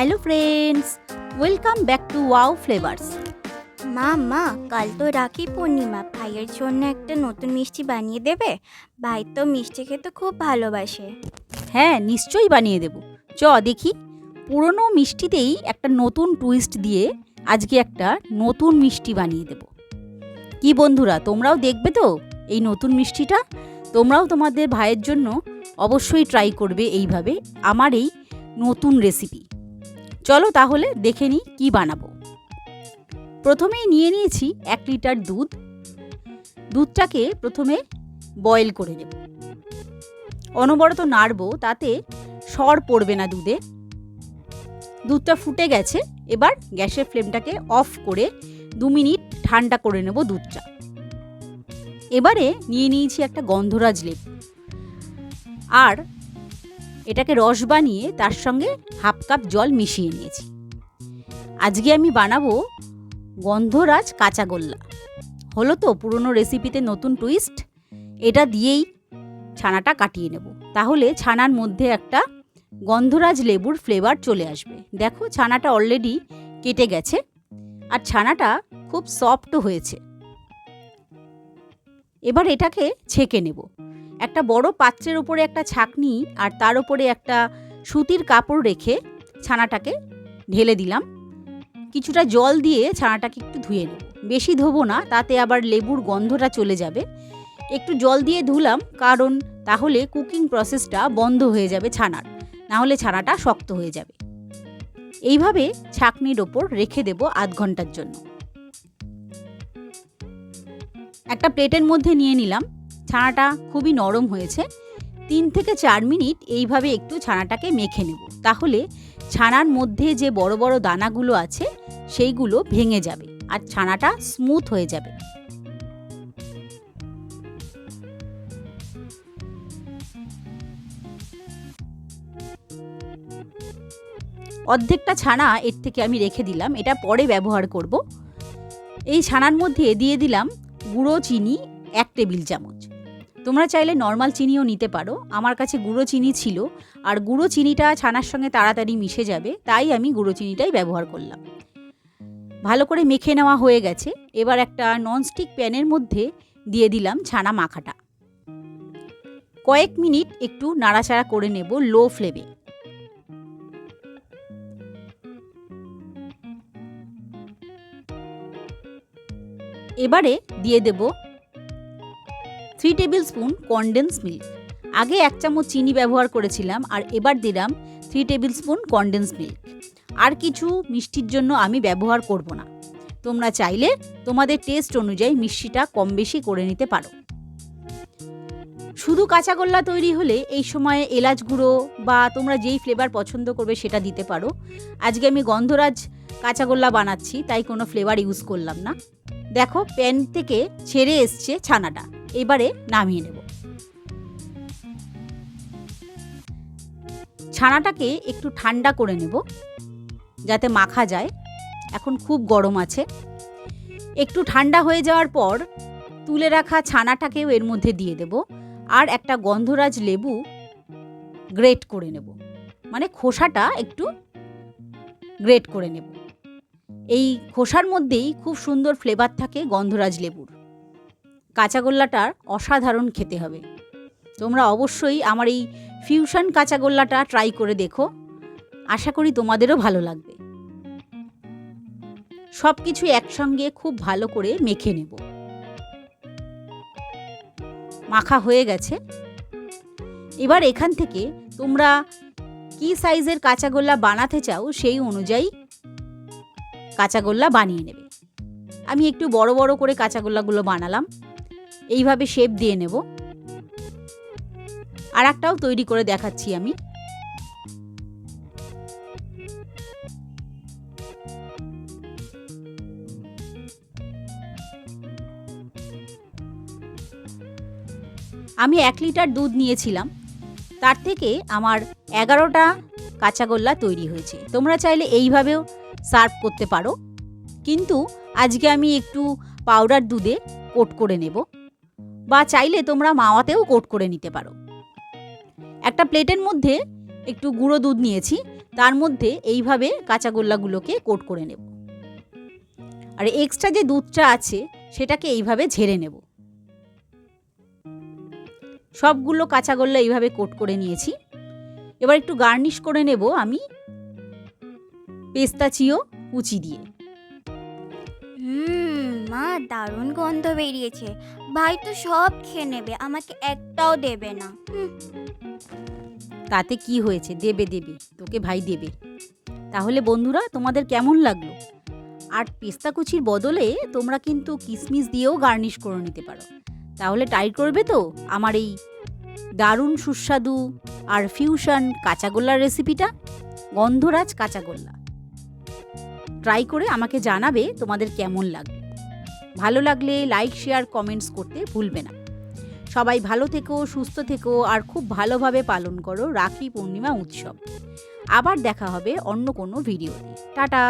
Hello friends welcome back to wow flavours মা মা কাল তো রাখি পূর্ণিমা। ভাইয়ের জন্য একটা নতুন মিষ্টি বানিয়ে দেবে? ভাই তো মিষ্টি খেতে খুব ভালোবাসে। হ্যাঁ নিশ্চয়ই বানিয়ে দেব। চ দেখি। পুরনো মিষ্টিতেই একটা নতুন টুইস্ট দিয়ে আজকে একটা নতুন মিষ্টি বানিয়ে দেব। কি বন্ধুরা তোমরাও দেখবে তো এই নতুন মিষ্টিটা? তোমরাও তোমাদের ভাইয়ের জন্য অবশ্যই ট্রাই করবে এইভাবে আমার এই নতুন রেসিপি চলো তাহলে দেখে নিই কী বানাবো। প্রথমেই নিয়ে নিয়েছি এক লিটার দুধ। দুধটাকে প্রথমে বয়েল করে নেব। অনবরত নাড়বো, তাতে সর পড়বে না দুধে। দুধটা ফুটে গেছে, এবার গ্যাসের ফ্লেমটাকে অফ করে দু মিনিট ঠান্ডা করে নেব দুধটা। এবারে নিয়ে নিয়েছি একটা গন্ধরাজ লেবু। আর এটাকে রস বানিয়ে তার সঙ্গে হাফ কাপ জল মিশিয়ে নিয়েছি। আজকে আমি বানাবো গন্ধরাজ কাঁচাগোল্লা হলো তো পুরনো রেসিপিতে নতুন টুইস্ট এটা দিয়েই ছানাটা কাটিয়ে নেব। তাহলে ছানার মধ্যে একটা গন্ধরাজ লেবুর ফ্লেভার চলে আসবে। দেখো ছানাটা অলরেডি কেটে গেছে। আর ছানাটা খুব সফটও হয়েছে। এবার এটাকে ছেঁকে নেব। একটা বড় পাত্রের ওপরে একটা ছাকনি আর তার উপরে একটা সুতির কাপড় রেখে ছানাটাকে ঢেলে দিলাম। কিছুটা জল দিয়ে ছানাটাকে একটু ধুয়ে নেব বেশি ধোবো না, তাতে আবার লেবুর গন্ধটা চলে যাবে। একটু জল দিয়ে ধুলাম, কারণ তাহলে কুকিং প্রসেসটা বন্ধ হয়ে যাবে ছানার। নাহলে ছানাটা শক্ত হয়ে যাবে। এইভাবে ছাকনির ওপর রেখে দেব আধ ঘণ্টার জন্য। একটা প্লেটের মধ্যে নিয়ে নিলাম। ছানাটা খুবই নরম হয়েছে। তিন থেকে চার মিনিট এইভাবে একটু ছানাটাকে মেখে নেব। তাহলে ছানার মধ্যে যে বড় বড় দানাগুলো আছে, সেইগুলো ভেঙে যাবে আর ছানাটা স্মুথ হয়ে যাবে। অর্ধেকটা ছানা এর থেকে আমি রেখে দিলাম। এটা পরে ব্যবহার করব। এই ছানার মধ্যে দিয়ে দিলাম গুঁড়ো, চিনি, এক টেবিল চামচ। তোমরা চাইলে নর্মাল চিনিও নিতে পারো। আমার কাছে গুঁড়ো চিনি ছিল, আর গুঁড়ো চিনিটা ছানার সঙ্গে তাড়াতাড়ি মিশে যাবে, তাই আমি গুঁড়ো চিনিটাই ব্যবহার করলাম। ভালো করে মেখে নেওয়া হয়ে গেছে। এবার একটা ননস্টিক প্যানের মধ্যে দিয়ে দিলাম ছানা মাখাটা। কয়েক মিনিট একটু নাড়াচাড়া করে নেব লো ফ্লেমে। এবারে দিয়ে দেব three tablespoon condense milk আগে এক চামচ চিনি ব্যবহার করেছিলাম আর এবার দিলাম three tablespoon condense milk আর কিছু মিষ্টির জন্য আমি ব্যবহার করব না। তোমরা চাইলে তোমাদের টেস্ট অনুযায়ী মিষ্টিটা কম বেশি করে নিতে পারো। শুধু কাঁচাগোল্লা তৈরি হলে এই সময়ে এলাচ গুঁড়ো বা তোমরা যেই ফ্লেভার পছন্দ করবে সেটা দিতে পারো। আজকে আমি গন্ধরাজ কাঁচাগোল্লা বানাচ্ছি, তাই কোনো ফ্লেভার ইউজ করলাম না। দেখো প্যান থেকে ছেড়ে এসছে ছানাটা। এবারে নামিয়ে নেব। ছানাটাকে একটু ঠান্ডা করে নেব, যাতে মাখা যায়। এখন খুব গরম আছে। একটু ঠান্ডা হয়ে যাওয়ার পর তুলে রাখা ছানাটাকেও এর মধ্যে দিয়ে দেব আর একটা গন্ধরাজ লেবু গ্রেট করে নেব। মানে খোসাটা একটু গ্রেট করে নেব। এই খোসার মধ্যেই খুব সুন্দর ফ্লেভার থাকে গন্ধরাজ লেবুর। কাঁচাগোল্লাটার অসাধারণ খেতে হবে। তোমরা অবশ্যই আমার এই ফিউশন কাঁচাগোল্লাটা ট্রাই করে দেখো। আশা করি তোমাদেরও ভালো লাগবে। সব কিছু একসঙ্গে খুব ভালো করে মেখে নেব। মাখা হয়ে গেছে। এবার এখান থেকে তোমরা কি সাইজের কাঁচাগোল্লা বানাতে চাও সেই অনুযায়ী কাঁচাগোল্লা বানিয়ে নেবে। আমি একটু বড় বড় করে কাঁচাগোল্লাগুলো বানালাম। এইভাবে শেপ দিয়ে নেব। আর একটাও তৈরি করে দেখাচ্ছি আমি। আমি এক লিটার দুধ নিয়েছিলাম। তার থেকে আমার এগারোটা কাঁচাগোল্লা তৈরি হয়েছে। তোমরা চাইলে এইভাবেও সার্ভ করতে পারো। কিন্তু আজকে আমি একটু পাউডার দুধে কোট করে নেব। বা চাইলে তোমরা মাওয়াতেও কোট করে নিতে পারো। একটা প্লেটের মধ্যে একটু গুঁড়ো দুধ নিয়েছি, তার মধ্যে এইভাবে কাঁচা গোল্লাগুলোকে কোট করে নেব। আর এক্সট্রা যে দুধটা আছে, সেটাকে এইভাবে ঝেড়ে নেব। সবগুলো কাঁচা গোল্লা এইভাবে কোট করে নিয়েছি। এবার একটু গার্নিশ করে নেব আমি পেস্তাচিও কুচি দিয়ে। মা, দারুণ গন্ধ বেরিয়েছে। ভাই তো সব খেয়ে নেবে, আমাকে একটাও দেবে না। তাতে কি হয়েছে? দেবে দেবে, তোকে ভাই দেবে। তাহলে বন্ধুরা, তোমাদের কেমন লাগল? আর পেস্তা কুচির বদলে তোমরা কিন্তু কিশমিশ দিয়েও গার্নিশ করে নিতে পারো। তাহলে ট্রাই করবে তো আমার এই দারুণ সুস্বাদু আর ফিউশন কাঁচাগোল্লার রেসিপিটা গন্ধরাজ কাঁচাগোল্লা ট্রাই করে আমাকে জানাবে তোমাদের কেমন লাগবে ভালো লাগলে লাইক শেয়ার কমেন্টস করতে ভুলবে না। সবাই ভালো থেকো, সুস্থ থেকো, আর খুব ভালোভাবে পালন করো রাখি পূর্ণিমা উৎসব। আবার দেখা হবে অন্য কোনো ভিডিওতে টাটা!